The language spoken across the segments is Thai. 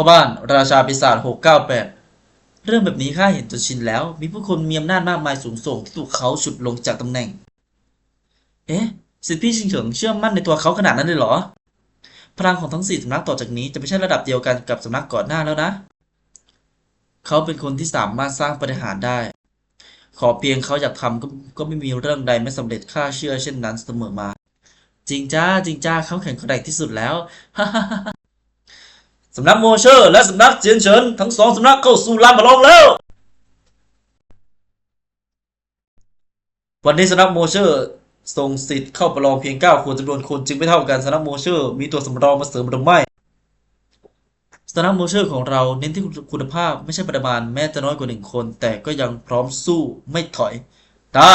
พ่อบ้านราชาปีศาจ698 เรื่องแบบนี้ข้าเห็นจนชินแล้ว มีผู้คนมีอำนาจมากมายสูงส่งที่ถูกเขาฉุดลงจากตำแหน่ง เอ๊ะสิทธิพี่ชิงเฉิงเชื่อมั่นในตัวเขาขนาดนั้นเลยเหรอ พลังของทั้งสี่สำนักต่อจากนี้จะไม่ใช่ระดับเดียวกันกับสำนักก่อนหน้าแล้วนะ เขาเป็นคนที่สามารถสร้างปฏิหารได้ ขอเพียงเขาอยากทำก็ก็ไม่มีเรื่องใดไม่สำเร็จข้าเชื่อเช่นนั้นเสมอมา จริงจ้าจริงจ้าเขาแข็งแกร่งที่สุดแล้ว สำนักโมเชอร์ และสำนักเจียนเฉินทั้งสองสำนักเข้าสู่ลานประลองแล้ว วันนี้สำนักโมเชอร์ส่งสิทธิ์เข้าประลองเพียง 9 คนจำนวนคนจึงไม่เท่ากันสำนักโมเชอร์มีตัวสำรองมาเสริมหรือไม่สำนักโมเชอร์ของเราเน้นที่คุณภาพไม่ใช่ปริมาณแม้จะน้อยกว่าหนึ่งคน แต่ก็ยังพร้อมสู้ไม่ถอย ได้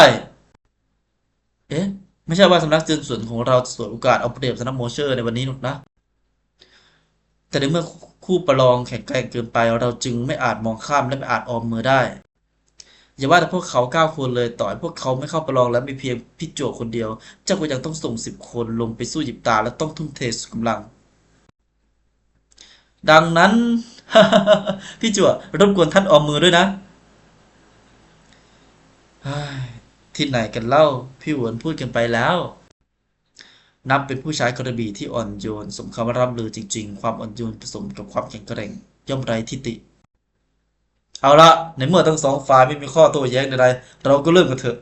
เอ๊ะ ไม่ใช่ว่าสำนักเจียนเฉินของเราจะสวยโอกาสเอาเปรียบสำนักโมเชอร์ในวันนี้หรอกนะ แต่ในเมื่อคู่ประลองแข่งแกร่งเกินไป เราจึงไม่อาจมองข้ามและไม่อาจออมมือได้อย่าว่าแต่พวกเขาเก้าคนเลยต่อให้พวกเขาไม่เข้าประลองและมีเพียงพี่โจคนเดียว เจ้าก็ยังต้องส่งสิบคนลงไปสู้หยิบตาและต้องทุ่มเทสุดกำลัง ดังนั้น พี่จัวรบกวนท่านออมมือด้วยนะที่ไหนกันเล่า พี่หวนพูดกันไปแล้ว นับเป็นผู้ใช้กระบี่ที่อ่อนโยน สมคำร่ำลือจริง ๆ ความอ่อนโยนผสมกับความแข็งแกร่ง ย่อมไร้ทิฏฐิเอาละในเมื่อทั้งสองฝ่ายไม่มีข้อโต้แย้งใดๆเราก็เริ่มกันเถอะ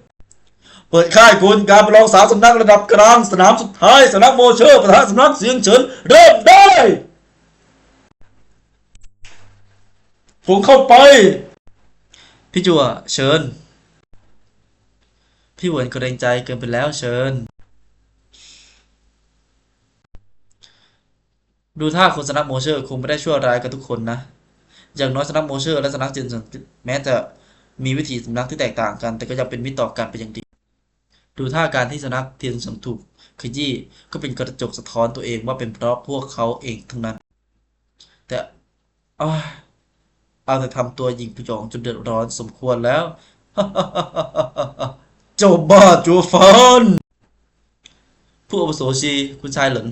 เปิดค่ายคุณการประลองสามสำนักระดับกลางสนามสุดท้ายสำนักโมเชอร์ประธานสำนักเสียงเฉินเริ่มได้ผมเข้าไป พี่จัวเชิญ พี่หวนเกรงใจเกินไปแล้วเชิญ ดูท่าคนสนักโมเชอร์คงไม่ได้ชั่วร้ายกับทุกคนนะ อย่างน้อยสนักโมเชอร์และสนักเจนสันแม้จะมีวิธีสำนักที่แตกต่างกัน แต่ก็ยังเป็นมิตรต่อกันเป็นอย่างดี ดูท่าการที่สนักเทียนสังถูกขยี้ก็เป็นกระจกสะท้อนตัวเองว่าเป็นเพราะพวกเขาเองทั้งนั้น แต่เอาแต่ทำตัวหยิ่งพยองจนเดือดร้อนสมควรแล้วเจ้าบ้าจัวฟานผู้อาวุโสชีคุณชายเหลิน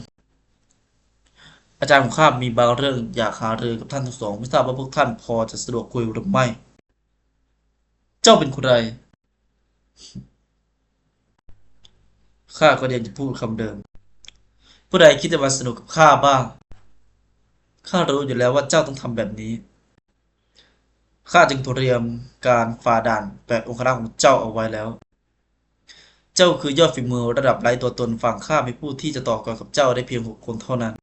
อาจารย์ของข้ามีบางเรื่องอยากหารือกับท่านทั้งสอง ไม่ทราบว่าพวกท่านพอจะสะดวกคุยหรือไม่ เจ้าเป็นใคร ข้าก็ยังจะพูดคำเดิม ผู้ใดคิดจะมาสนุกกับข้าบ้าง ข้ารู้อยู่แล้วว่าเจ้าต้องทำแบบนี้ ข้าจึงเตรียมการฝ่าด่านแปดองครักษ์ของเจ้าเอาไว้แล้ว เจ้าคือยอดฝีมือระดับไร้ตัวตนฝั่งข้ามีผู้ที่จะต่อกรกับเจ้าได้เพียงหกคนเท่านั้น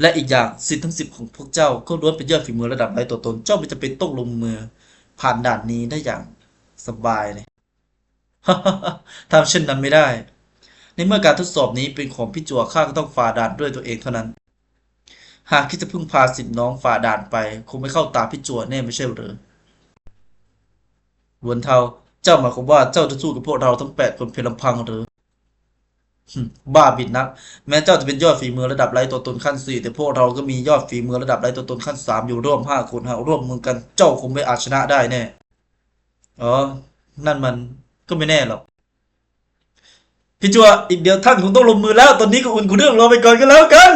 และอีกอย่างสิทธิ์ทั้งสิบของพวกเจ้าก็ล้วนเป็นยอดฝีมือระดับไร้ตัวตน เจ้าไม่จำเป็นต้องลงมือ ผ่านด่านนี้ได้อย่างสบายเลยทำเช่นนั้นไม่ได้ ในเมื่อการทดสอบนี้เป็นของพี่จัวข้าก็ต้องฝ่าด่านด้วยตัวเองเท่านั้น หากคิดจะพึ่งพาสิทธิ์น้องฝ่าด่านไป คงไม่เข้าตาพี่จัวแน่ไม่ใช่หรือวนเทาเจ้าหมายความว่าเจ้าจะสู้กับพวกเราทั้งแปดคนเพียงลำพังหรือ บ้าบิดนัก แม้เจ้าจะเป็นยอดฝีมือระดับไร้ตัวตนขั้นสี่แต่พวกเราก็มียอดฝีมือระดับไร้ตัวตนขั้นสามอยู่ร่วมห้าคนหากร่วมมือกันเจ้าคงไม่อาจชนะได้แน่อ๋อนั่นมันก็ไม่แน่หรอกพี่จัวอีกเดียวท่านคงต้องลงมือแล้ว ตอนนี้ก็อุ่นคุณเรื่องรอไปก่อนก็แล้วกัน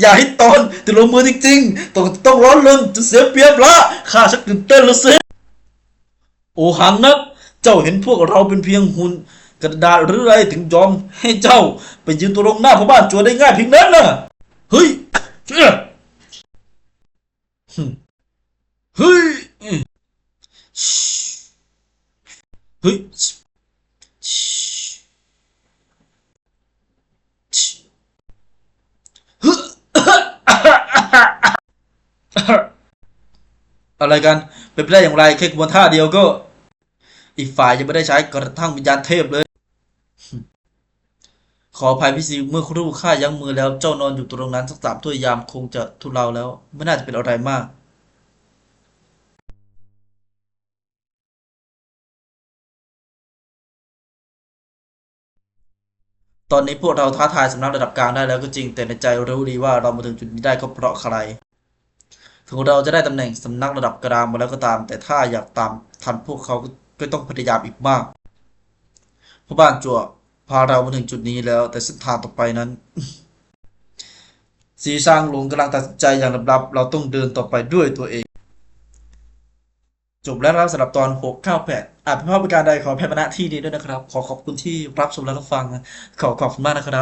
อย่าให้ตอนแต่ลงมือจริงๆต้องต้องร้อนรนจะเสียเปรียบละข้าชักตื่นเต้นแล้วสิโอหังนะ เจ้าเห็นพวกเราเป็นเพียงหุ่นกระดาษหรืออะไรถึงยอมให้เจ้าไปยืนตัวลงหน้าพ่อบ้านจัวได้ง่ายเพียงนั้นน่ะ เฮ้ยเจ้าหึเฮ้ย เฮ้ยอะไรกัน เป็นไปได้อย่างไรแค่กบวนท่าเดียวก็ อีกฝ่ายยังไม่ได้ใช้กระทั่งวิญญาณเทพเลย ขออภัยพี่ซีเมื่อครู่ข้ายั้งมือแล้วเจ้านอนอยู่ตรงนั้นสักสามถ้วยยามคงจะทุเลาแล้ว ไม่น่าจะเป็นอะไรมากตอนนี้พวกเราท้าทายสำนักระดับกลางได้แล้วก็จริง แต่ในใจรู้ดีว่าเรามาถึงจุดนี้ได้ก็เพราะใคร ถึงเราจะได้ตำแหน่งสำนักระดับกลางมาแล้วก็ตาม แต่ถ้าอยากตามทันพวกเขา ก็ต้องพยายามอีกมากพ่อบ้านจั่วพาเรามาถึงจุดนี้แล้ว แต่เส้นทางต่อไปนั้น สีซางหลงกำลังตัดสินใจอย่างลับๆเราต้องเดินต่อไปด้วยตัวเอง จบแล้วครับสำหรับตอน698อาจเป็นเพราะประการใดขอแพ้มาณที่นี้ด้วยนะครับ ขอขอบคุณที่รับชมและรับฟัง ขอขอบคุณมากนะครับ